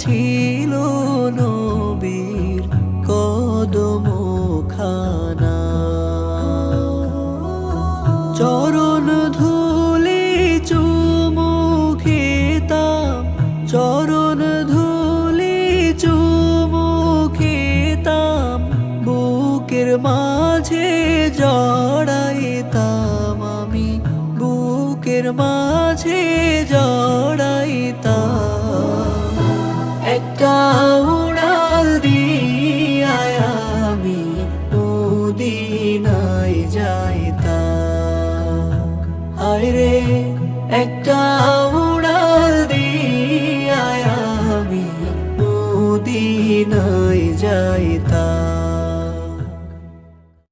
পড়েছিল নবীর কদম খানা চরণ ধুলে চুমু খেতাম চরণ ধুলে চুমু খেতাম বুকের মাঝে জড়াইতাম আমি, বুকের মাঝে জড়াইতাম। রে একটা উড়াল দিয়া আমি মদিনায় যাইতা